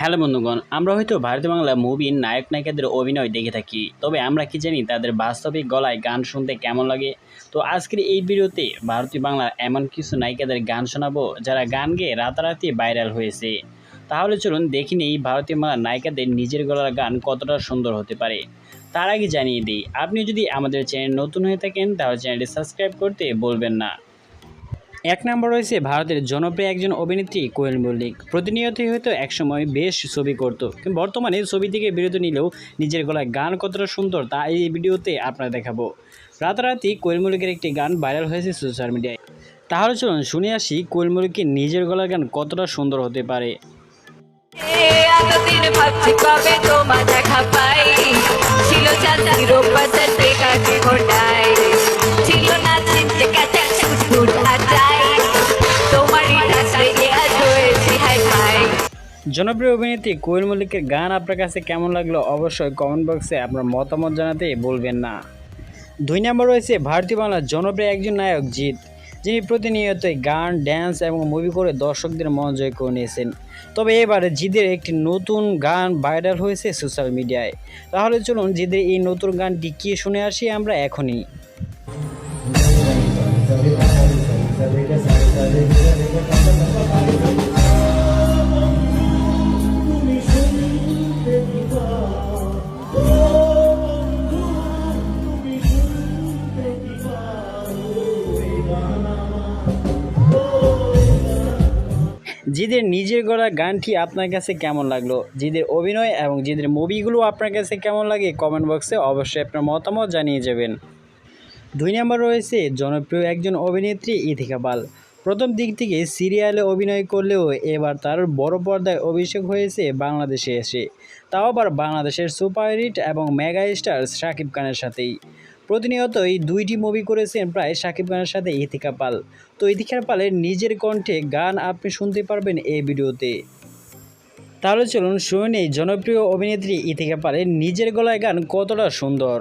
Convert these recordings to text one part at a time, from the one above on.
Hello বন্ধুগণ, আমরা হয়তো ভারতীয় বাংলা মুভির নায়ক নায়িকাদের অভিনয় দেখে থাকি, তবে আমরা কি জানি তাদের বাস্তবিক গলায় গান শুনতে কেমন লাগে? তো আজকের এই ভিডিওতে ভারতীয় বাংলার এমন কিছু নায়িকাদের গান শোনাবো যারা গান গেয়ে রাতারাতি ভাইরাল হয়েছে। তাহলে চলুন দেখি নেই ভারতীয় বাংলার নায়িকাদের নিজের গলার গান কতটা সুন্দর হতে পারে। তার আগে জানিয়ে দিই, আপনি যদি আমাদের চ্যানেল নতুন হয়ে থাকেন, তাহলে চ্যানেলটি সাবস্ক্রাইব করতে বলবেন না। এক নম্বর রয়েছে ভারতের জনপ্রিয় একজন অভিনেত্রী কোয়েল মল্লিক। প্রতিনিয়তই হয়তো একসময় বেশ ছবি করত। বর্তমানে ছবি থেকে বিরতি নিলেও নিজের গলায় গান কতটা সুন্দর তা এই ভিডিওতে আপনারা দেখাবো। রাতারাতি কোয়েল মল্লিকের একটি গান ভাইরাল হয়েছে সোশ্যাল মিডিয়ায়। তাহলে চলুন শুনে আসি কোয়েল মল্লিকের নিজের গলার গান কতটা সুন্দর হতে পারে। ছিল না জনপ্রিয় অভিনেত্রী কোয়েল মল্লিকের গান আপনার কাছে কেমন লাগল অবশ্যই কমেন্ট বক্সে আপনার মতামত জানাতে বলবেন না। দুই নম্বর রয়েছে ভারতীয় বাংলার জনপ্রিয় একজন নায়ক জিৎ, যিনি প্রতিনিয়তই গান ড্যান্স এবং মুভি করে দর্শকদের মন জয় করে নিয়েছেন। তবে এবারে জিদের একটি নতুন গান ভাইরাল হয়েছে সোশ্যাল মিডিয়ায় তাহলে চলুন জিদের এই নতুন গানটি কি শুনে আসি আমরা এখনই। জিদের নিজের গলা গানটি আপনার কাছে কেমন লাগল? জিদের অভিনয় এবং জিদের মুভিগুলো আপনার কাছে কেমন লাগে? কমেন্ট বক্সে অবশ্যই আপনার মতামত জানিয়ে যাবেন। দুই নম্বর রয়েছে জনপ্রিয় একজন অভিনেত্রী ইথিকা পাল। প্রথম দিক থেকে সিরিয়ালে অভিনয় করলেও এবার তার বড় পর্দায় অভিষেক হয়েছে বাংলাদেশে এসে। তাও আবার বাংলাদেশের সুপারহিট এবং মেগা স্টার শাকিব খানের সাথেই। প্রতিনিয়তই দুইটি মুভি করেছেন প্রায় সাকিব খানের সাথে ইথিকা পাল। তো ইথিকা পালের নিজের কণ্ঠে গান আপনি শুনতে পারবেন এই ভিডিওতে। তাহলে চলুন শুনে নেই জনপ্রিয় অভিনেত্রী ইথিকা পালের নিজের গলায় গান কতটা সুন্দর।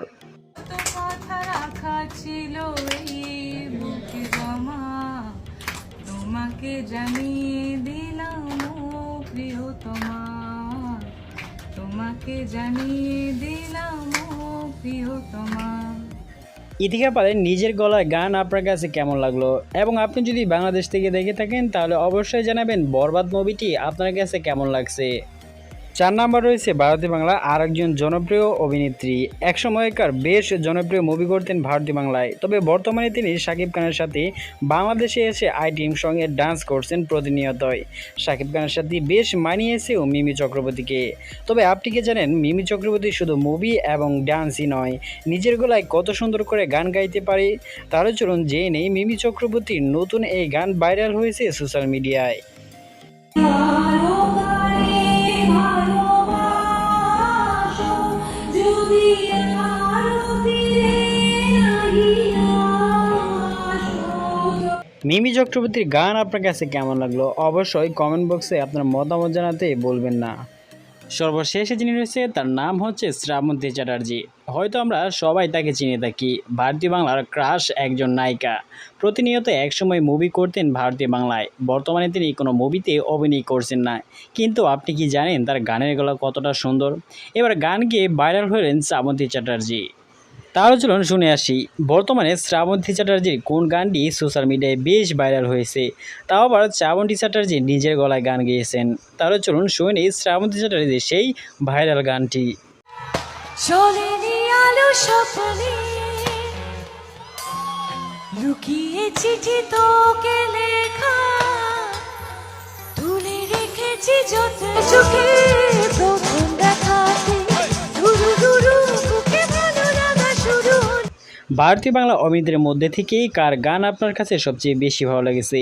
তোমাকে জানিয়ে দিলাম তোমাকে জানিয়ে দিলাম ইথিকা পালের নিজের গলায় গান আপনার কাছে কেমন লাগল? এবং আপনি যদি বাংলাদেশ থেকে দেখে থাকেন, তাহলে অবশ্যই জানাবেন বরবাদ মুভিটি আপনার কাছে কেমন লাগছে? চার নাম্বার রয়েছে ভারতী বাংলা আর একজন জনপ্রিয় অভিনেত্রী। একসময়কার বেশ জনপ্রিয় মুভি করতেন ভারতী বাংলায়। তবে বর্তমানে তিনি শাকিব খানের সাথে বাংলাদেশে এসে আইটিম সঙ্গে ডান্স করছেন প্রতিনিয়তই। শাকিব খানের সাথে বেশ মানিয়েছেও মিমি চক্রবর্তীকে। তবে আপনি কি জানেন, মিমি চক্রবর্তী শুধু মুভি এবং ডান্সই নয়, নিজের গলায় কত সুন্দর করে গান গাইতে পারে? তাহলে চলুন জেনে নেই মিমি চক্রবর্তীর নতুন এই গান ভাইরাল হয়েছে সোশ্যাল মিডিয়ায় মিমি চক্রবর্তীর গান আপনার কাছে কেমন লাগল? অবশ্যই কমেন্ট বক্সে আপনার মতামত জানাতে বলবেন না। সর্বশেষে যিনি রয়েছে, তার নাম হচ্ছে শ্রাবন্তী চ্যাটার্জি। হয়তো আমরা সবাই তাকে চিনে থাকি। ভারতীয় বাংলার ক্রাশ একজন নায়িকা। প্রতিনিয়ত একসময় মুভি করতেন ভারতীয় বাংলায়। বর্তমানে তিনি কোনো মুভিতে অভিনয় করছেন না। কিন্তু আপনি কি জানেন তার গানের গলা কতটা সুন্দর? এবার গান গিয়ে ভাইরাল হলেন শ্রাবন্তী চ্যাটার্জি। তাহলে চলুন শুনে আসি। বর্তমানে শ্রাবন্তী চ্যাটার্জির কোন গানটি সোশ্যাল মিডিয়ায় বেশ ভাইরাল হয়েছে, তাও আবার শ্রাবন্তী চ্যাটার্জি নিজের গলায় গান গেয়েছেন। তাহলে চলুন শুনে নিই শ্রাবন্তী চ্যাটার্জির সেই ভাইরাল গানটি। লুকিয়ে ভারতীয় বাংলা অভিনেত্রীর মধ্যে থেকেই কার গান আপনার কাছে সবচেয়ে বেশি ভালো লেগেছে?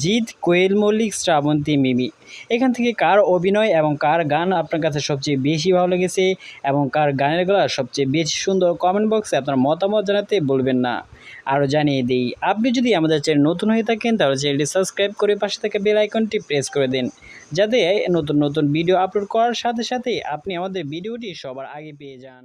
জিৎ, কোয়েল মল্লিক, শ্রাবন্তী, মিমি। এখান থেকে কার অভিনয় এবং কার গান আপনার কাছে সবচেয়ে বেশি ভালো লেগেছে এবং কার গানের গলা সবচেয়ে বেশি সুন্দর কমেন্ট বক্সে আপনার মতামত জানাতে বলবেন না। আরও জানিয়ে দিই, আপনি যদি আমাদের চ্যানেল নতুন হয়ে থাকেন, তাহলে চ্যানেলটি সাবস্ক্রাইব করে পাশে থাকা বেল আইকনটি প্রেস করে দিন। যাতে নতুন নতুন ভিডিও আপলোড করার সাথে সাথে আপনি আমাদের ভিডিওটি সবার আগে পেয়ে যান।